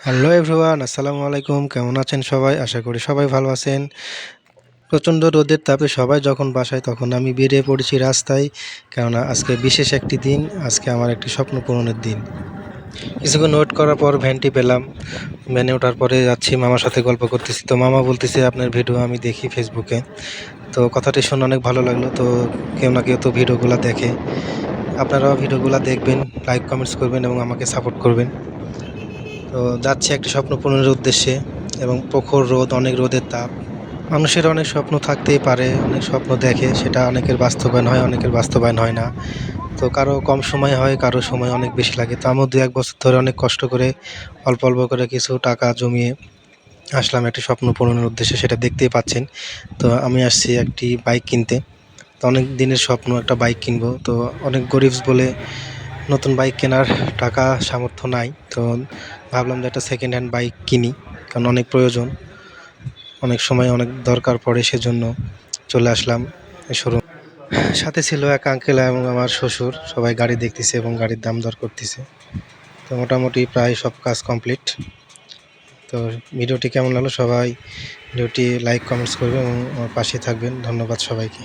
Hello everyone, আসসালামু আলাইকুম। কেমন আছেন সবাই? আশা করি সবাই ভালো আছেন। প্রচণ্ড রোদের তাপে সবাই যখন বাসায়, তখন আমি বেরিয়ে পড়েছি রাস্তায়। কেননা আজকে বিশেষ একটি দিন, আজকে আমার একটি স্বপ্ন পূরণের দিন। কিছুক্ষণ ওয়েট করার পর ভ্যানটি পেলাম। ভ্যানে ওঠার পরে যাচ্ছি, মামার সাথে গল্প করতেছি। তো মামা বলতেছে, আপনার ভিডিও আমি দেখি ফেসবুকে। তো কথাটি শুনে অনেক ভালো লাগল। তো কেউ না কেউ তো ভিডিওগুলো দেখে। আপনারাও ভিডিওগুলো দেখবেন, লাইক, কমেন্টস করবেন এবং আমাকে সাপোর্ট করবেন। তো যাচ্ছি একটি স্বপ্ন পূরণের উদ্দেশ্যে এবং প্রখর রোদ, অনেক রোদের তাপ। মানুষের অনেক স্বপ্ন থাকতেই পারে, অনেক স্বপ্ন দেখে, সেটা অনেকের বাস্তবায়ন হয়, অনেকের বাস্তবায়ন হয় না। তো কারও কম সময় হয়, কারও সময় অনেক বেশি লাগে। তো আমিও দু এক বছর ধরে অনেক কষ্ট করে, অল্প অল্প করে কিছু টাকা জমিয়ে আসলাম একটি স্বপ্ন পূরণের উদ্দেশ্যে, সেটা দেখতেই পাচ্ছেন। তো আমি আসছি একটি বাইক কিনতে। তো অনেক দিনের স্বপ্ন একটা বাইক কিনবো। তো অনেক গরিবস বলে নতুন বাইক কেনার টাকা সামর্থ্য নাই, তো ভাবলাম যে একটা সেকেন্ড হ্যান্ড বাইক কিনি, কারণ অনেক প্রয়োজন। অনেক সময় অনেক দরকার পড়ে সেজন্য চলে আসলাম শোরুম সাথে ছিল এক আঙ্কেল এবং আমার শ্বশুর, সবাই গাড়ি দেখতেছে এবং গাড়ির দাম দর করতেছে। তো মোটামুটি প্রায় সব কাজ কমপ্লিট তো ভিডিওটি কেমন লাগল সবাই ভিডিওটি লাইক কমেন্টস করবেন এবং আমার পাশে থাকবেন। ধন্যবাদ সবাইকে।